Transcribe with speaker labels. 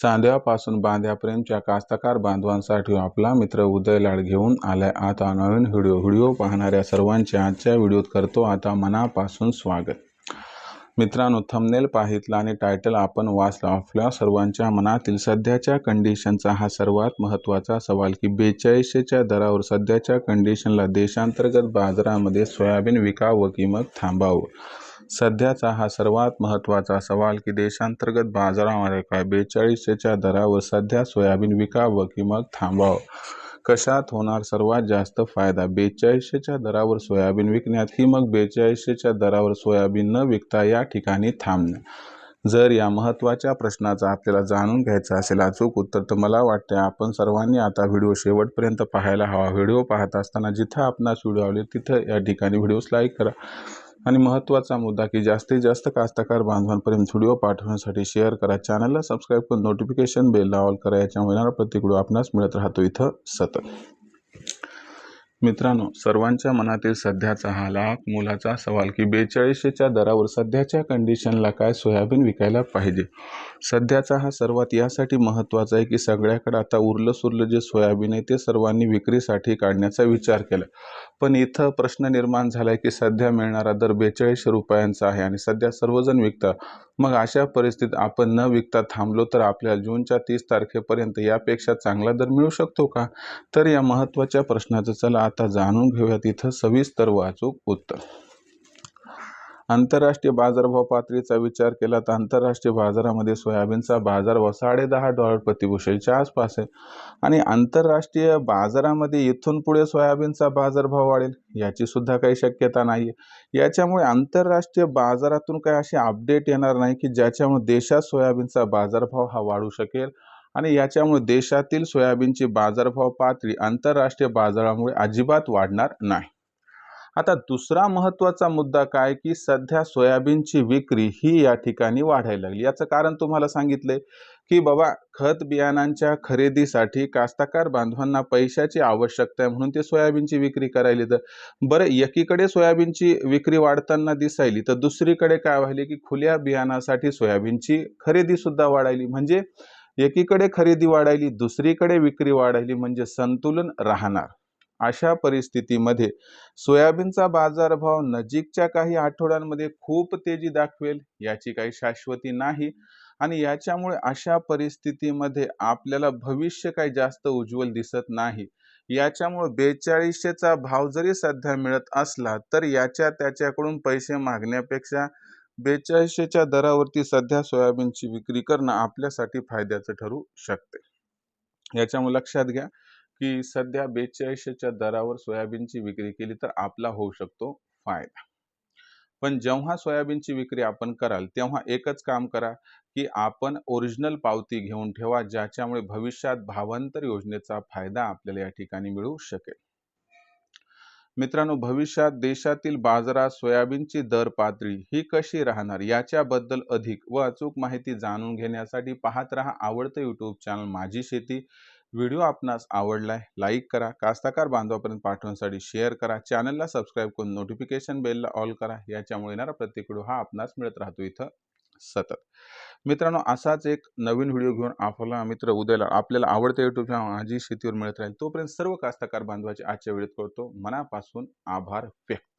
Speaker 1: चांद्यापासून बांध्यापर्यंतच्या कास्तकार बांधवांसाठी आपला मित्र उदय लाड घेऊन आलाय. आता नवीन व्हिडिओ व्हिडिओ पाहणाऱ्या सर्वांचे आजच्या व्हिडिओत करतो आता मनापासून स्वागत. मित्रांनो थंबनेल पाहितला आणि टायटल आपण वाचला. आपल्या सर्वांच्या मनातील सध्याच्या कंडिशनचा हा सर्वात महत्त्वाचा सवाल की बेचाळीसशेच्या दरावर सध्याच्या कंडिशनला देशांतर्गत बाजारामध्ये सोयाबीन विकावं की मग थांबावं? सध्याचा हा सर्वात महत्त्वाचा सवाल की देशांतर्गत बाजारामध्ये काय बेचाळीसच्या दरावर सध्या सोयाबीन विकावं की मग थांबावं? कशात होणार सर्वात जास्त फायदा? बेचाळीसशेच्या दरावर सोयाबीन विकण्यात की मग बेचाळीसशेच्या दरावर सोयाबीन न विकता या ठिकाणी थांबणं? जर या महत्त्वाच्या प्रश्नाचा आपल्याला जाणून घ्यायचा असेल अचूक उत्तर तर मला वाटते आपण सर्वांनी आता व्हिडिओ शेवटपर्यंत पाहायला हवा. व्हिडिओ पाहत असताना जिथं आपणास व्हिडिओ आवडेल तिथं या ठिकाणी व्हिडिओस लाईक करा. आणि महत्त्वाचा मुद्दा की जास्तीत जास्त कास्तकार बांधवांपर्यंत व्हिडिओ पाठवण्यासाठी शेअर करा. चॅनलला सबस्क्राईब करून नोटिफिकेशन बेलला ऑल करा. याच्यामुळे येणारा प्रत्येक व्हिडिओ आपणास मिळत राहतो. इथं सतत. मित्रांनो सर्वांच्या मनातील सध्याचा हा लाख मुलाचा सवाल की बेचाळीसशेच्या दरावर सध्याच्या कंडिशनला काय सोयाबीन विकायला पाहिजे? सध्याचा हा सर्वात यासाठी महत्त्वाचा आहे की सगळ्याकडे आता उरलं सुरलं जे सोयाबीन आहे ते सर्वांनी विक्रीसाठी काढण्याचा विचार केला. पण इथं प्रश्न निर्माण झाला आहे की सध्या मिळणारा दर बेचाळीसशे रुपयांचा आहे आणि सध्या सर्वजण विकतात. मग अशा परिस्थितीत आपण न विकता थांबलो तर आपल्याला जूनच्या तीस तारखेपर्यंत यापेक्षा चांगला दर मिळू शकतो का? तर या महत्त्वाच्या प्रश्नाचं चला आता जाणून घेऊयात. इथं सविस्तर वाचूक उत्तर. आंतरराष्ट्रीय बाजारभाव पातळीचा विचार केला तर आंतरराष्ट्रीय बाजारामध्ये सोयाबीनचा बाजारभाव साडेदहा डॉलर प्रतिभूषणच्या आसपास आहे. आणि आंतरराष्ट्रीय बाजारामध्ये इथून पुढे सोयाबीनचा बाजारभाव वाढेल याची सुद्धा काही शक्यता नाही आहे याच्यामुळे आंतरराष्ट्रीय बाजारातून काही असे अपडेट येणार नाही की ज्याच्यामुळे देशात सोयाबीनचा बाजारभाव हा वाढू शकेल आणि याच्यामुळे देशातील सोयाबीनची बाजारभाव पातळी आंतरराष्ट्रीय बाजारामुळे अजिबात वाढणार नाही. आता दुसरा महत्त्वाचा मुद्दा काय की सध्या सोयाबीनची विक्री ही या ठिकाणी वाढायला लागली. याचं कारण तुम्हाला सांगितलंय की बाबा खत बियाणांच्या खरेदीसाठी कास्तकार बांधवांना पैशाची आवश्यकता आहे म्हणून ते सोयाबीनची विक्री करायली तर बरं एकीकडे सोयाबीनची विक्री वाढताना दिसायली तर दुसरीकडे काय व्हायली की खुल्या बियाणासाठी सोयाबीनची खरेदीसुद्धा वाढायली. म्हणजे एकीकडे खरेदी वाढायली दुसरीकडे विक्री वाढायली म्हणजे संतुलन राहणार. अशा परिस्थितीमध्ये सोयाबीनचा बाजारभाव नजीकच्या काही आठवड्यांमध्ये खूप तेजी दाखवेल याची काही शाश्वती नाही आणि याच्यामुळे अशा परिस्थितीमध्ये आपल्याला भविष्य काही जास्त उज्ज्वल दिसत नाही. याच्यामुळे बेचाळीसशेचा भाव जरी सध्या मिळत असला तर याच्या त्याच्याकडून पैसे मागण्यापेक्षा बेचाळीसशेच्या दरावरती सध्या सोयाबीनची विक्री करणं आपल्यासाठी फायद्याचं ठरू शकते. याच्यामुळे लक्षात घ्या की सध्या बेचाळीसच्या दरावर सोयाबीनची विक्री केली तर आपला होऊ शकतो फायदा. पण जेव्हा सोयाबीनची विक्री आपण कराल तेव्हा एकच काम करा की आपण ओरिजिनल पावती घेऊन ठेवा ज्याच्यामुळे भविष्यात भावांतर योजनेचा फायदा आपल्याला या ठिकाणी मिळू शकेल. मित्रांनो भविष्यात देशातील बाजारात सोयाबीनची दर पातळी ही कशी राहणार याच्याबद्दल अधिक व अचूक माहिती जाणून घेण्यासाठी पाहत रहा आवडतं यूट्यूब चॅनल माझी शेती. व्हिडिओ आपणास आवडलाय लाईक करा कास्ताकार बांधवापर्यंत पाठवण्यासाठी शेअर करा चॅनलला सबस्क्राईब करून नोटिफिकेशन बेलला ऑल करा याच्यामुळे येणारा प्रत्येक व्हिडिओ हा आपणास मिळत राहतो इथं सतत. मित्रांनो असाच एक नवीन व्हिडिओ घेऊन आपला मित्र उद्याला आपल्याला आवडते युट्यूब चॅनल माझी शेतीवर मिळत राहील तोपर्यंत सर्व कास्तकार बांधवाचे आजच्या वेळेत करतो मनापासून आभार व्यक्त.